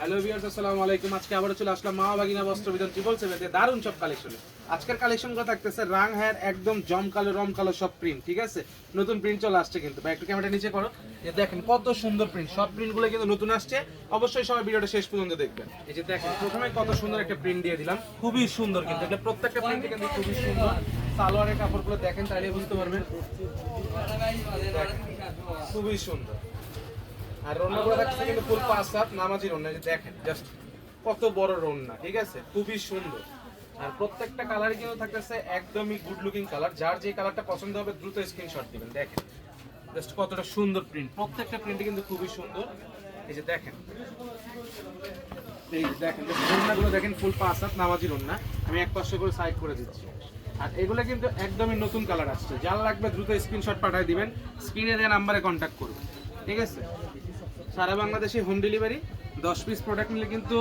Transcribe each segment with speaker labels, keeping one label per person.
Speaker 1: Hello viewers আসসালামু আলাইকুম। আজকে আবারও চলে আসলাম মা বাগিনা বস্ত্র বিধান ট্রিপল সেভেতে দারুণ সব কালেকশনে আজকের কালেকশনগুলো থাকতেছে রাং হেয়ার একদম জম কালো, রম কালো সব প্রিন্ট ঠিক আছে? নতুন প্রিন্ট চলে আসছে কিন্তু। ভাই, একটু ক্যামেরাটা নিচে করো। যে দেখেন কত সুন্দর প্রিন্ট সব প্রিন্টগুলো কিন্তু নতুন আসছে। অবশ্যই সবাই ভিডিওটা শেষ পর্যন্ত দেখবেন। এই যে দেখেন, প্রথমে কত সুন্দর একটা প্রিন্ট দিয়ে দিলাম। খুবই সুন্দর কিন্তু। এটা প্রত্যেকটা প্রিন্ট কিন্তু খুবই সুন্দর। সালোয়ারের কাপড়গুলো দেখেন, তাহলে বুঝতে পারবেন। খুবই সুন্দর। আর রন্নাগুলো থাকছে কিন্তু ফুল পাঁচ সাত নামাজি রন্না যে দেখেন জাস্ট কত বড় রন্না, ঠিক আছে? খুবই সুন্দর। আর প্রত্যেকটা কালারই কিন্তু থাকতেছে একদমই গুড লুকিং কালার যার যে কালারটা পছন্দ হবে দ্রুত স্ক্রিনশট দিবেন, দেখেন। জাস্ট কতটা সুন্দর প্রিন্ট প্রত্যেকটা প্রিন্ট কিন্তু খুবই সুন্দর। এই যে দেখেন। দেখেন রন্নাগুলো দেখেন ফুল পাঁচ সাত নামাজি রন্না, আমি এক পাশে করে সাইড করে দিচ্ছি। আর এগুলো কিন্তু একদমই নতুন কালার আসছে, যার লাগবে দ্রুত স্ক্রিনশট পাঠিয়ে দিবেন স্ক্রিনে দেওয়া নাম্বারে কন্ট্যাক্ট করবেন ঠিক আছে? সারা বাংলাদেশে হোম ডেলিভারি দশ পিস প্রোডাক্ট নিলে কিন্তু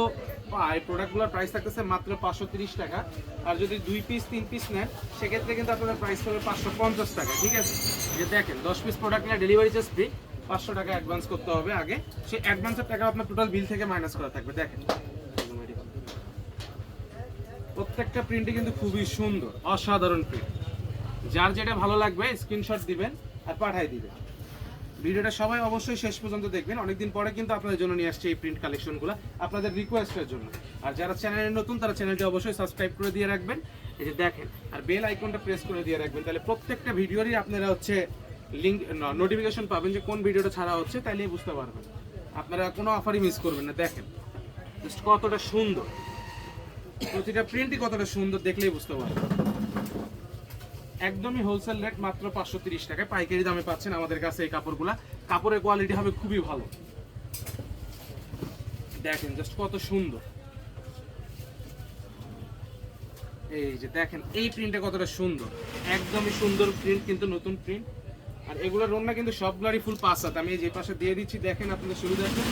Speaker 1: এই প্রোডাক্টগুলোর প্রাইস থাকতেছে মাত্র পাঁচশো তিরিশ টাকা। আর যদি দুই পিস তিন পিস নেন, সেক্ষেত্রে কিন্তু আপনাদের প্রাইস হবে পাঁচশো পঞ্চাশ টাকা, ঠিক আছে? যে দেখেন, দশ পিস প্রোডাক্ট নিলে ডেলিভারি চার্জ ফ্রি পাঁচশো টাকা অ্যাডভান্স করতে হবে আগে। সেই অ্যাডভান্সের টাকা আপনার টোটাল বিল থেকে মাইনাস করা থাকবে, দেখেন। প্রত্যেকটা প্রিন্টই কিন্তু খুবই সুন্দর, অসাধারণ প্রিন্ট যার যেটা ভালো লাগবে স্ক্রিনশট দিবেন আর পাঠাই দিবেন। ভিডিওটা সবাই অবশ্যই শেষ পর্যন্ত দেখবেন। অনেকদিন পরে কিন্তু আপনাদের জন্য নিয়ে আসছে এই প্রিন্ট কালেকশনগুলো আপনাদের রিকোয়েস্টের জন্য। আর যারা চ্যানেলে নতুন, তারা চ্যানেলটি অবশ্যই সাবস্ক্রাইব করে দিয়ে রাখবেন। এই যে দেখেন, আর বেল আইকনটা প্রেস করে দিয়ে রাখবেন। তাহলে প্রত্যেকটা ভিডিওরই আপনারা হচ্ছে লিঙ্ক নোটিফিকেশন পাবেন যে কোন ভিডিওটা ছাড়া হচ্ছে তাইলেই বুঝতে পারবেন। আপনারা কোনো অফারই মিস করবেন না। দেখেন জাস্ট কতটা সুন্দর। প্রতিটা প্রিন্টই কতটা সুন্দর দেখলেই বুঝতে পারবেন। একদমই হোলসেল রেট মাত্র পাঁচশো তিরিশ টাকায় পাইকারি দামে পাচ্ছেন আমাদের কাছে এই কাপড়গুলা। কাপড়ের কোয়ালিটি হবে খুবই ভালো। দেখেন জাস্ট কত সুন্দর। এই যে দেখেন, এই প্রিন্টটা কতটা সুন্দর। একদমই সুন্দর প্রিন্ট কিন্তু নতুন প্রিন্ট আর এগুলোর রন্না কিন্তু সবগুলারই ফুল পাঁচ হাত। আমি যে পাশে দিয়ে দিচ্ছি, দেখেন আপনাদের সুবিধা আছে?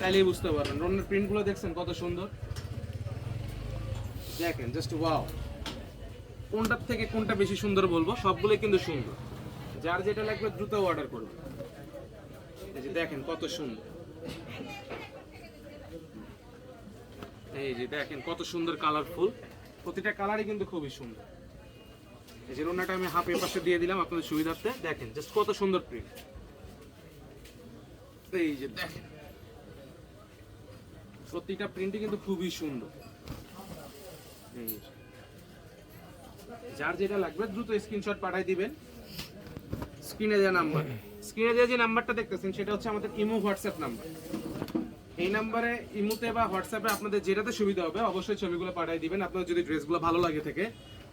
Speaker 1: তাইলেই বুঝতে পারবেন। রন্নার প্রিন্টগুলো দেখছেন কত সুন্দর। দেখেন জাস্ট ওয়াও কোনটার থেকে কোনটা বেশি সুন্দর বলব, সবগুলোই কিন্তু সুন্দর। যার যেটা লাগবে দ্রুত অর্ডার করবে। এই যে দেখেন কত সুন্দর। এই যে দেখেন কত সুন্দর কালারফুল প্রতিটা কালারই কিন্তু খুবই সুন্দর। এই যে রোনাটা আমি হাফ পাশে দিয়ে দিলাম আপনাদের সুবিধার্থে। দেখেন জাস্ট কত সুন্দর প্রিন্ট এই যে দেখেন। প্রতিটা প্রিন্টই কিন্তু খুবই সুন্দর। এই। যার যেটা লাগবে দ্রুত স্ক্রিনশট পাঠাই দিবেন। স্ক্রিনে দেওয়া নাম্বার স্ক্রিনে দেওয়া যে নাম্বারটা দেখতেছেন, সেটা হচ্ছে আমাদের ইমো হোয়াটসঅ্যাপ নাম্বার এই নাম্বারে ইমোতে বা হোয়াটসঅ্যাপে আপনাদের যেটাতে সুবিধা হবে, অবশ্যই ছবিগুলো পাঠিয়ে দিবেন। আপনার যদি ড্রেসগুলো ভালো লাগে থেকে।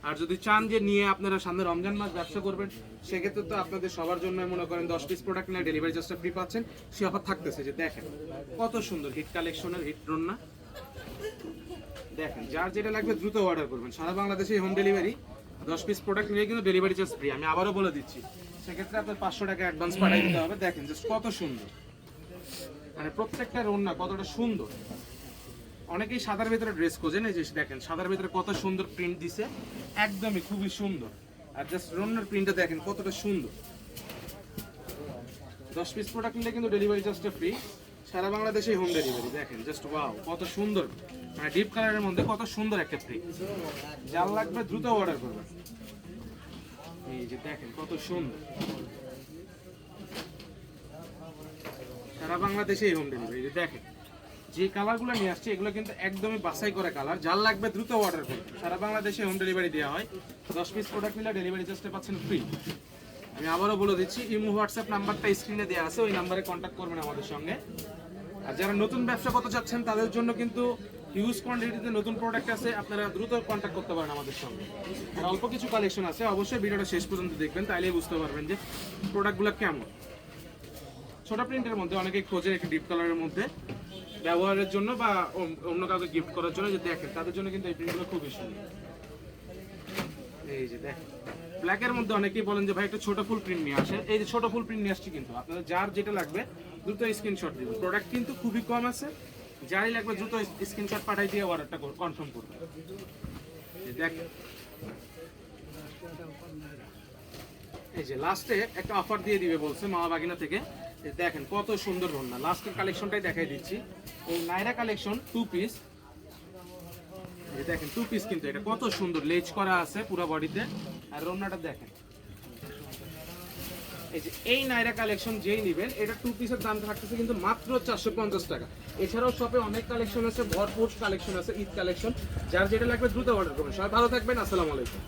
Speaker 1: আর যদি চান যে নিয়ে আপনারা সামনে রমজান মাস ব্যবসা করবেন, সেক্ষেত্রে তো আপনাদের সবার জন্য মনে করেন দশ পিস প্রোডাক্ট নিয়ে ডেলিভারি চার্জটা ফ্রি পাচ্ছেন। সে অফার থাকতেছে যে দেখেন, কত সুন্দর হিট কালেকশনের হিট রন্না দেখেন, যার যেটা লাগবে দ্রুত অর্ডার করবেন। সারা বাংলাদেশে হোম ডেলিভারি দশ পিস প্রোডাক্ট নিয়ে কিন্তু ডেলিভারি চার্জ ফ্রি আমি আবারও বলে দিচ্ছি, সেক্ষেত্রে আপনার পাঁচশো টাকা অ্যাডভান্স পাঠিয়ে দিতে হবে। দেখেন জাস্ট কত সুন্দর। মানে প্রত্যেকটা রন্না কতটা সুন্দর। অনেকেই সাদার ভিতরে ড্রেস খোঁজেন, এই যে দেখেন, সাদার ভিতরে কত সুন্দর প্রিন্ট দিছে। একদমই খুবই সুন্দর। আর জাস্ট রন্নার প্রিন্টটা দেখেন কতটা সুন্দর। দশ পিস প্রোডাক্ট নিলে কিন্তু ডেলিভারি চার্জটা ফ্রি সারা বাংলাদেশে হোম ডেলিভারি দেখেন জাস্ট ওয়াও কত সুন্দর। মানে ডিপ কালারের মধ্যে কত সুন্দর একটা প্রিন্ট যার লাগবে দ্রুত অর্ডার করবেন। এই যে দেখেন, কত সুন্দর। সারা বাংলাদেশেই হোম ডেলিভারি দেখেন। যে কালারগুলো নিয়ে আসছে, এগুলো কিন্তু একদমই বাছাই করে কালার যার লাগবে দ্রুত অর্ডার করুন সারা বাংলাদেশে হোম ডেলিভারি দেওয়া হয়। দশ পিস প্রোডাক্ট নিলে ডেলিভারি চার্জটা পাচ্ছেন ফ্রি আমি আবারও বলে দিচ্ছি, ইমো হোয়াটসঅ্যাপ নাম্বারটা স্ক্রিনে দেওয়া আছে, ওই নাম্বারে কন্ট্যাক্ট করবেন আমাদের সঙ্গে। আর যারা নতুন ব্যবসা করতে চাচ্ছেন, তাদের জন্য কিন্তু হিউজ কোয়ান্টিটিতে নতুন প্রোডাক্ট আছে। আপনারা দ্রুত কন্ট্যাক্ট করতে পারেন আমাদের সঙ্গে। আর অল্প কিছু কালেকশন আছে। অবশ্যই ভিডিওটা শেষ পর্যন্ত দেখবেন, তাইলেই বুঝতে পারবেন যে প্রোডাক্টগুলো কেমন। ছোট প্রিন্টের মধ্যে অনেকেই খোঁজে একটু ডিপ কালারের মধ্যে। ব্যবহারের জন্য বা অন্য- কাউকে গিফট করার জন্য, যে দেখেন, তাদের জন্য কিন্তু এই প্রিন্টগুলো খুবই সুন্দর। এই যে দেখেন। ব্ল্যাকের মধ্যে অনেকেই বলেন যে, ভাই, একটা ছোট ফুল প্রিন্ট নিয়ে আসে এই যে ছোট ফুল প্রিন্ট নিয়ে আসছি কিন্তু আপনাদের। যার যেটা লাগবে, দ্রুত স্ক্রিনশট দিবেন। প্রোডাক্ট কিন্তু খুবই কম আছে। যারই লাগবে, দ্রুত স্ক্রিনশট পাঠাই দিয়ে অর্ডারটা কনফার্ম করবেন। দেখেন এই যে লাস্টে একটা অফার দিয়ে দিবে বলছে মামা বাগিনা থেকে দেখেন, কত সুন্দর রন্না লাস্টের কালেকশনটাই দেখাই দিচ্ছি। এই নাইরা কালেকশন টু পিস এই দেখেন টু পিস কিন্তু এটা। কত সুন্দর, লেজ করা আছে পুরো বডিতে আর রন্নাটা দেখেন। এই যে এই নাইরা কালেকশন যেই নেবেন, এটা টু পিসের দাম থাকতেছে কিন্তু মাত্র চারশো পঞ্চাশ টাকা। এছাড়াও শপে অনেক কালেকশন আছে, ভরপুর কালেকশন আছে, ঈদ কালেকশন যার যেটা লাগবে দ্রুত অর্ডার করবেন। সবাই ভালো থাকবেন, আসসালামু আলাইকুম।